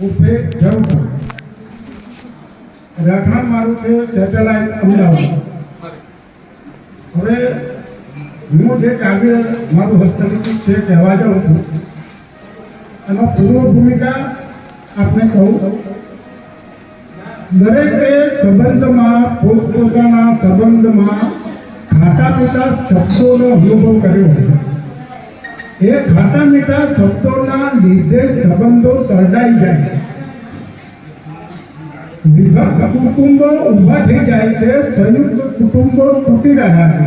ઉર્ફે પડે. રહેઠાણ મારું છે સેટેલાઇટ અમદાવાદ. હવે હું જે કાવ્ય મારું હસ્તલિખિત છે કહેવા જાઉં છું, એમાં પૂર્વ ભૂમિકા આપને કહું. દરેકે સંબંધમાં, પોતપોતાના સંબંધમાં ખાતા પીતા શબ્દોનો અનુભવ કર્યો છે એ ખાતા મીઠા શબ્દોના લીધે સંબંધો તરડાઈ જાય. વિભક્ત કુટુંબો ઊભા થઈ જાય છે, સંયુક્ત કુટુંબો તૂટી રહ્યા છે.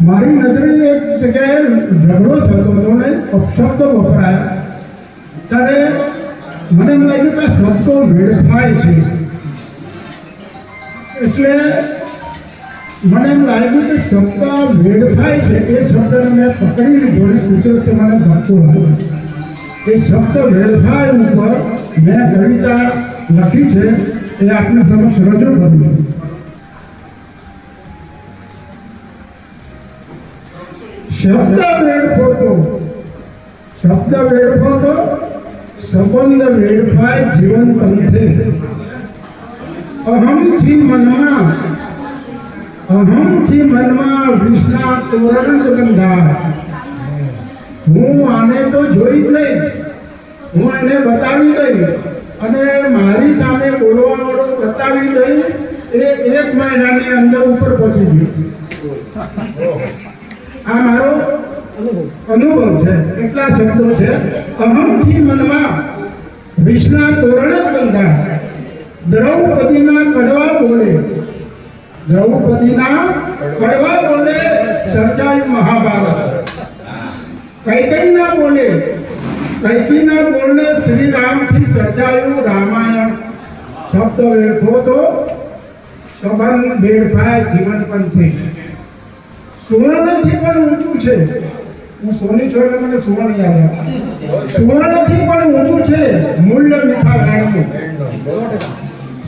મારી નજરે એક જગ્યાએ ઝઘડો થતો હતો ને અપશબ્દ વપરાયા. ત્યારે મને એમ લાગ્યું કે શબ્દો વેડફાય છે. એટલે મને એમ લાગ્યું કે શબ્દ થાય છે. એ શબ્દને મેં પકડી લીધો કુદરતે મને ધક્કો લાગ્યો એ શબ્દ વેડફાય ઉપર મેં કવિતા લખી છે. એ આપને સમક્ષ રજૂ કરું છું. શબ્દ વેડફો તો શબ્દ વેડફો તો સંબંધ વેડફાય જીવન પંથે. અહમથી મનમાં અહમથી મનમાં વિષ્ણા તોરણ જ હું આને તો જોઈ જ લઈશ. હું એને બતાવી દઈશ. અને મારી સામે બોલવા વાળો બતાવી દઈશ. એ એક મહિનાની અંદર ઉપર પહોંચી ગયું. આ મારો અનુભવ છે. એટલા શબ્દો છે? અહમથી મનમાં વિષ્ણા તોરણ જ બંધાય દ્રૌપદીના કડવા બોલે. દ્રૌપદીના કડવા બોલે સર્જાયું મહાભારત. કૈકઈ ના બોલે કૈકી ના બોલે શ્રી રામથી સર્જાયું રામાયણ. શબ્દ વેઠો તો સંબંધ બેડફાય જીવન પંથે. સુવર્ણથી પણ ઊંચું છે. હું સોની છું મને સુવર્ણ યાદ આવે. સુવર્ણથી પણ ઊંચું છે મૂલ્ય મીઠા વેણનું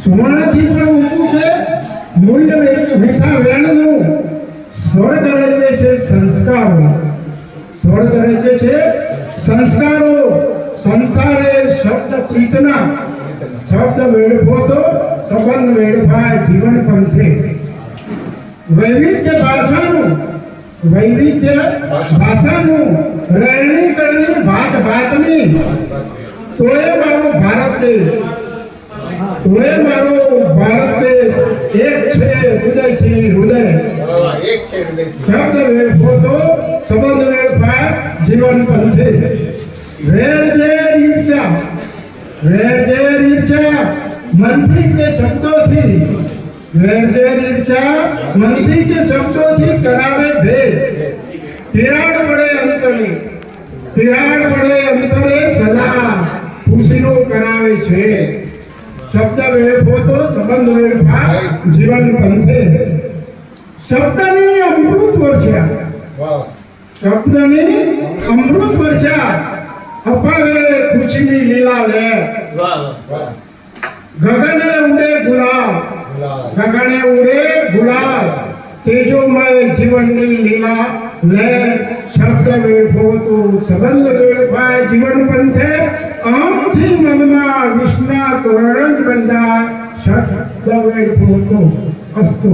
સુવર્ણથી પણ ઊંચું છે મૂલ્ય મીઠા વેણનું સ્વર્ગ રચે છે સંસ્કારો સ્વર્ગ રચે છે સંસ્કારો સંસારે શબ્દ ચિતના શબ્દ વેડફો તો સંબંધ વેડફાય જીવન પંથે વૈવિધ્ય ભાષાનું વૈવિધ્ય ભાષાનું રહેણી કરણી ભાત ભાતની તોય મારો ભારત દેશ. તોય મારો ભારત દેશ. એક છે હૃદય એક છે હૃદયથી. શબ્દ વેડફો તો સંબંધ વેડફાય જીવન પંથે વેર જે ઈર્ષા વેર જે ઈર્ષા મનથી કે શબ્દોથી વેર જે ઈર્ષા મનથી કે શબ્દોથી કરાવે ભેદ તિરાડ પડે અંતરે તિરાડ પડે અંતરે સદા ખુશીનો કરાવે છે શબ્દ વેડફો તો સંબંધ વેડફાય જીવન પંથે શબ્દની અમૃત વર્ષા વાહ શબ્દની અમૃત વર્ષા અપાવે ખુશીની લીલા લે વાહ ગગને ઉડે ગુલાબ ગુલાબ ગગને ઉડે ગુલાબ તેજોમય જીવનની લીલા લે શબ્દ વેઠો તો સંબંધ વેડફાય જીવન પંથે આમથી મનમાં વિષ્ણા તોરણ જ બંધાય શબ્દ વેઠો તો અસ્તુ